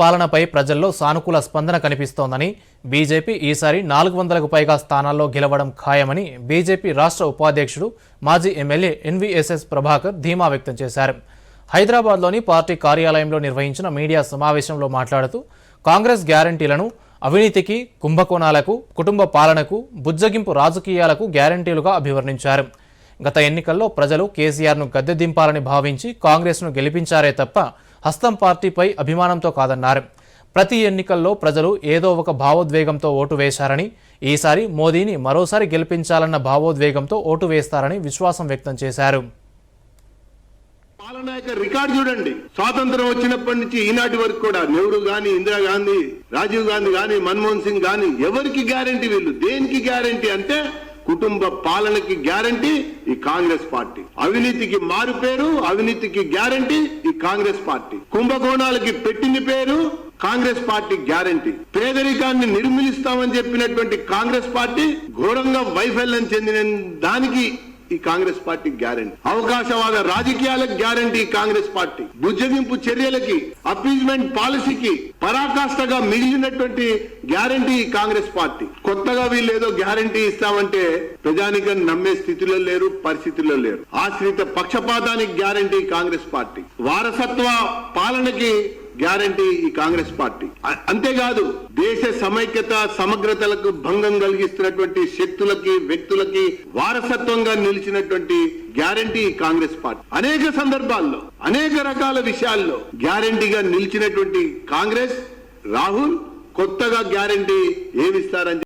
పాలనపై ప్రజల్లో సానుకూల స్పందన కనిపిస్తోందని బీజేపీ ఈసారి నాలుగు వందలకు పైగా స్థానాల్లో గెలవడం ఖాయమని బీజేపీ రాష్ట్ర ఉపాధ్యక్షుడు మాజీ ఎమ్మెల్యే ఎన్వీఎస్ఎస్ ప్రభాకర్ ధీమా వ్యక్తం చేశారు. హైదరాబాద్లోని పార్టీ కార్యాలయంలో నిర్వహించిన మీడియా సమావేశంలో మాట్లాడుతూ కాంగ్రెస్ గ్యారంటీలను అవినీతికి కుంభకోణాలకు కుటుంబ పాలనకు బుజ్జగింపు రాజకీయాలకు గ్యారంటీలుగా అభివర్ణించారు. గత ఎన్నికల్లో ప్రజలు కేసీఆర్ను గద్దె దింపాలని భావించి కాంగ్రెస్ను గెలిపించారే తప్ప హస్తం పార్టీపై అభిమానంతో కాదన్నారు. ప్రతి ఎన్నికల్లో ప్రజలు ఏదో ఒక భావోద్వేగంతో ఓటు వేశారని ఈసారి మోదీని మరోసారి గెలిపించాలన్న భావోద్వేగంతో ఓటు వేస్తారని విశ్వాసం వ్యక్తం చేశారు. పాలన యొక్క రికార్డు చూడండి. స్వాతంత్రం వచ్చినప్పటి నుంచి ఈనాటి వరకు కూడా నెహ్రూ గాని ఇందిరాగాంధీ రాజీవ్ గాంధీ గాని మన్మోహన్ సింగ్ గాని ఎవరికి గ్యారంటీ వీళ్ళు? దేనికి గ్యారంటీ అంటే కుటుంబ పాలనకి గ్యారంటీ ఈ కాంగ్రెస్ పార్టీ. అవినీతికి మారు పేరు అవినీతికి గ్యారంటీ ఈ కాంగ్రెస్ పార్టీ. కుంభకోణాలకి పెట్టింది పేరు కాంగ్రెస్ పార్టీ గ్యారంటీ. పేదరికాన్ని నిర్మూలిస్తామని చెప్పినటువంటి కాంగ్రెస్ పార్టీ ఘోరంగా వైఫల్యం చెందిన దానికి ఈ కాంగ్రెస్ పార్టీ గ్యారంటీ. అవకాశవాద రాజకీయాలకు గ్యారంటీ కాంగ్రెస్ పార్టీ. బుజ్జగింపు చర్యలకి అపీజ్మెంట్ పాలసీకి పరాకాష్ఠగా మిగిలినటువంటి గ్యారంటీ ఈ కాంగ్రెస్ పార్టీ. కొత్తగా వీళ్ళు ఏదో గ్యారంటీ ఇస్తామంటే ప్రజానికం నమ్మే స్థితిలో లేరు పరిస్థితుల్లో లేరు. ఆశ్రిత పక్షపాతానికి గ్యారంటీ కాంగ్రెస్ పార్టీ. వారసత్వ పాలనకి గ్యారంటీ ఈ కాంగ్రెస్ పార్టీ. అంతేకాదు దేశ సమైక్యత సమగ్రతలకు భంగం కలిగిస్తున్నటువంటి శక్తులకి వ్యక్తులకి వారసత్వంగా నిలిచినటువంటి గ్యారంటీ ఈ కాంగ్రెస్ పార్టీ. అనేక సందర్భాల్లో అనేక రకాల విషయాల్లో గ్యారంటీగా నిలిచినటువంటి కాంగ్రెస్ రాహుల్ కొత్తగా గ్యారంటీ ఏమిస్తారని